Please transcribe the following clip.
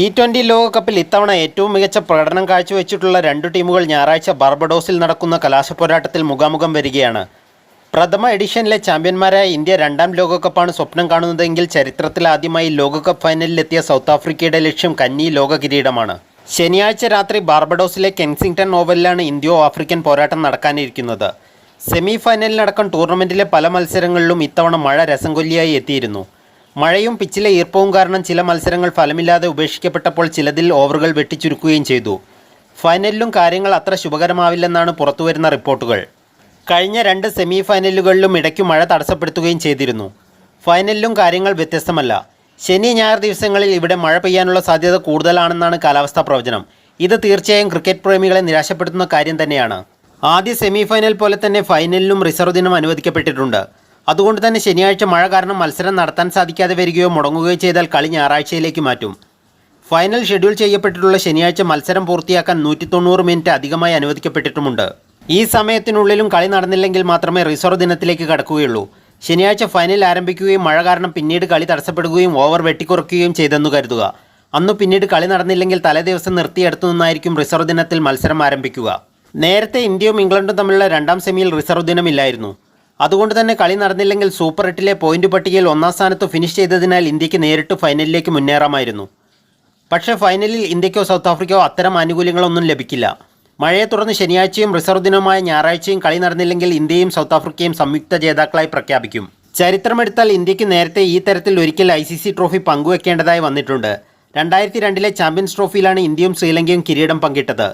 T twenty ലോകകപ്പിൽ ഇത്തവണ ഏറ്റവും മികച്ച പ്രകടനം കാഴ്ചവെച്ചിട്ടുള്ള രണ്ട് ടീമുകൾ ഞായറാഴ്ച ബാർബഡോസിൽ നടക്കുന്ന കലാശപ്പോരാട്ടത്തിൽ മുഖാമുഖം വരികയാണ്. പ്രഥമ എഡിഷനിലെ ചാമ്പ്യന്മാരായ ഇന്ത്യ രണ്ടാം ലോകകപ്പാണ് സ്വപ്നം കാണുന്നതെങ്കിൽ ചരിത്രത്തിൽ ആദ്യമായി ലോകകപ്പ് ഫൈനലിലെത്തിയ സൗത്ത് ആഫ്രിക്കയുടെ ലക്ഷ്യം കന്നി ലോക കിരീടമാണ്. ശനിയാഴ്ച രാത്രി ബാർബഡോസിലെ കെൻസിംഗ്ടൺ ഓവലിലാണ് ഇന്ത്യോ ആഫ്രിക്കൻ പോരാട്ടം നടക്കാനിരിക്കുന്നത്. സെമി ഫൈനലിനടക്കം ടൂർണമെന്റിലെ പല മത്സരങ്ങളിലും ഇത്തവണ മഴ രസം കൊല്ലിയായി എത്തിയിരുന്നു. മഴയും പിച്ചിലെ ഈർപ്പവും കാരണം ചില മത്സരങ്ങൾ ഫലമില്ലാതെ ഉപേക്ഷിക്കപ്പെട്ടപ്പോൾ ചിലതിൽ ഓവറുകൾ വെട്ടിച്ചുരുക്കുകയും ചെയ്തു. ഫൈനലിലും കാര്യങ്ങൾ അത്ര ശുഭകരമാവില്ലെന്നാണ് പുറത്തുവരുന്ന റിപ്പോർട്ടുകൾ. കഴിഞ്ഞ രണ്ട് സെമി ഫൈനലുകളിലും ഇടയ്ക്ക് മഴ തടസ്സപ്പെടുത്തുകയും ചെയ്തിരുന്നു. ഫൈനലിലും കാര്യങ്ങൾ വ്യത്യസ്തമല്ല. ശനി ഞായർ ദിവസങ്ങളിൽ ഇവിടെ മഴ പെയ്യാനുള്ള സാധ്യത കൂടുതലാണെന്നാണ് കാലാവസ്ഥാ പ്രവചനം. ഇത് തീർച്ചയായും ക്രിക്കറ്റ് പ്രേമികളെ നിരാശപ്പെടുത്തുന്ന കാര്യം തന്നെയാണ്. ആദ്യ സെമി ഫൈനൽ പോലെ തന്നെ ഫൈനലിലും റിസർവ് ദിനം അനുവദിക്കപ്പെട്ടിട്ടുണ്ട്. അതുകൊണ്ട് തന്നെ ശനിയാഴ്ച മഴ കാരണം മത്സരം നടത്താൻ സാധിക്കാതെ വരികയോ മുടങ്ങുകയോ ചെയ്താൽ കളി ഞായറാഴ്ചയിലേക്ക് മാറ്റും. ഫൈനൽ ഷെഡ്യൂൾ ചെയ്യപ്പെട്ടിട്ടുള്ള ശനിയാഴ്ച മത്സരം പൂർത്തിയാക്കാൻ നൂറ്റി തൊണ്ണൂറ് മിനിറ്റ് അധികമായി അനുവദിക്കപ്പെട്ടിട്ടുമുണ്ട്. ഈ സമയത്തിനുള്ളിലും കളി നടന്നില്ലെങ്കിൽ മാത്രമേ റിസർവ് ദിനത്തിലേക്ക് കടക്കുകയുള്ളൂ. ശനിയാഴ്ച ഫൈനൽ ആരംഭിക്കുകയും മഴ കാരണം പിന്നീട് കളി തടസ്സപ്പെടുകയും ഓവർ വെട്ടിക്കുറയ്ക്കുകയും ചെയ്തെന്ന് കരുതുക. അന്ന് പിന്നീട് കളി നടന്നില്ലെങ്കിൽ തലേദിവസം നിർത്തിയെടുത്തു നിന്നായിരിക്കും റിസർവ് ദിനത്തിൽ മത്സരം ആരംഭിക്കുക. നേരത്തെ ഇന്ത്യയും ഇംഗ്ലണ്ടും തമ്മിലുള്ള രണ്ടാം സെമിയിൽ റിസർവ് ദിനമില്ലായിരുന്നു. അതുകൊണ്ട് തന്നെ കളി നടന്നില്ലെങ്കിൽ സൂപ്പർ എട്ടിലെ പോയിന്റ് പട്ടികയിൽ ഒന്നാം സ്ഥാനത്ത് ഫിനിഷ് ചെയ്തതിനാൽ ഇന്ത്യയ്ക്ക് നേരിട്ട് ഫൈനലിലേക്ക് മുന്നേറാമായിരുന്നു. പക്ഷേ ഫൈനലിൽ ഇന്ത്യക്കോ സൗത്ത് ആഫ്രിക്കയോ അത്തരം ആനുകൂല്യങ്ങളൊന്നും ലഭിക്കില്ല. മഴയെ തുടർന്ന് ശനിയാഴ്ചയും റിസർവ് ദിനമായ ഞായറാഴ്ചയും കളി നടന്നില്ലെങ്കിൽ ഇന്ത്യയും സൗത്ത് ആഫ്രിക്കയും സംയുക്ത ജേതാക്കളായി പ്രഖ്യാപിക്കും. ചരിത്രമെടുത്താൽ ഇന്ത്യയ്ക്ക് നേരത്തെ ഈ തരത്തിൽ ഒരിക്കൽ ഐ സി സി ട്രോഫി പങ്കുവെക്കേണ്ടതായി വന്നിട്ടുണ്ട്. രണ്ടായിരത്തി രണ്ടിലെ ചാമ്പ്യൻസ് ട്രോഫിയിലാണ് ഇന്ത്യയും ശ്രീലങ്കയും കിരീടം പങ്കിട്ടത്.